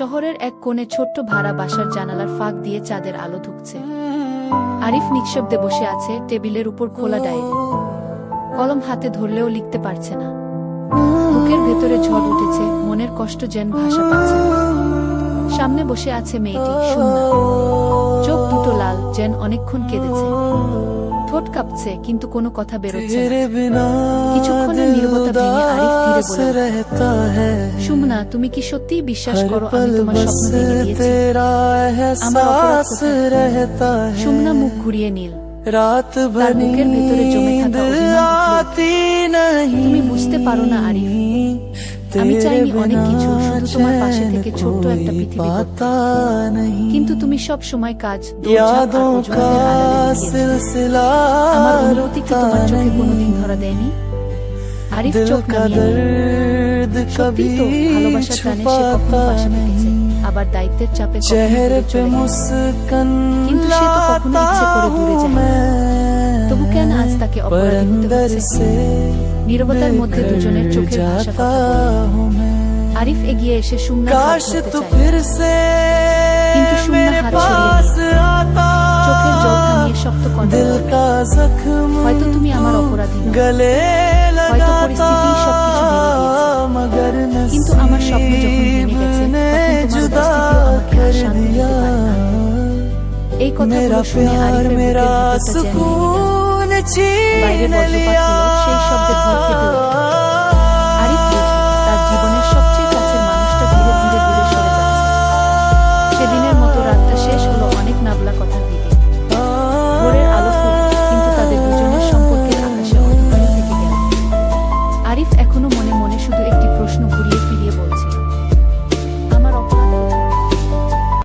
শহরের এক কোণে ছোট্ট ভাড়া বাসার জানালার ফাঁক দিয়ে চাঁদের আলো ঢুকছে আরিফ নিঃশব্দে বসে আছে টেবিলের উপর খোলা ডায়েরি। কলম হাতে ধরলেও লিখতে পারছে না। বুকের ভেতরে ঝড় উঠেছে, মনের কষ্ট যেন ভাষা পাচ্ছে। সামনে বসে আছে মেয়েটি চোখ দুটো লাল, যেন অনেকক্ষণ কেঁদেছে। ঠোঁট কাঁপছে, কিন্তু কোনো কথা বেরোচ্ছে না। করে বললাম সুমনা তুমি কি সত্যি বিশ্বাস করো আমি তোমার স্বপ্ন ভেঙে সুমনা মুখ ঘুরিয়ে নীল। রাত বুকের ভেতরে তুমি বুঝতে পারো না আরিফ। আমি চাইনি অনেক কিছু শুধু তোমার পাশে থেকে ছোট্ট একটা পৃথিবী কিন্তু তুমি সব সময় কাজ আমার অনুভূতি তোমার চোখে কোনোদিন ধরা দেয়নি? আরিফ তো ভালোবাসার টানে সে আবার দায়িত্বের চাপে কিন্তু সে তো কখনো তবু কেন আজ তাকে অপরাধী হতে নিরবতার মধ্যে দুজনের চোখের ভাষা আরিফ এগিয়ে এসে সুমনা কিন্তু সুমনা হাত সরিয়ে চোখের জল থামিয়ে শক্ত কণ্ঠে হয়তো তুমি আমার অপরাধী গলে মেরা প্যার মেরা সুকুন ছিন লিয়া সেই আরিফ তার জীবনের সবচেয়ে মানুষটা সেদিনের মতো রাতটা শেষ হলো অনেক আরিফ এখনও মনে মনে শুধু একটি প্রশ্ন ঘুরিয়ে ফিরিয়ে বলছে।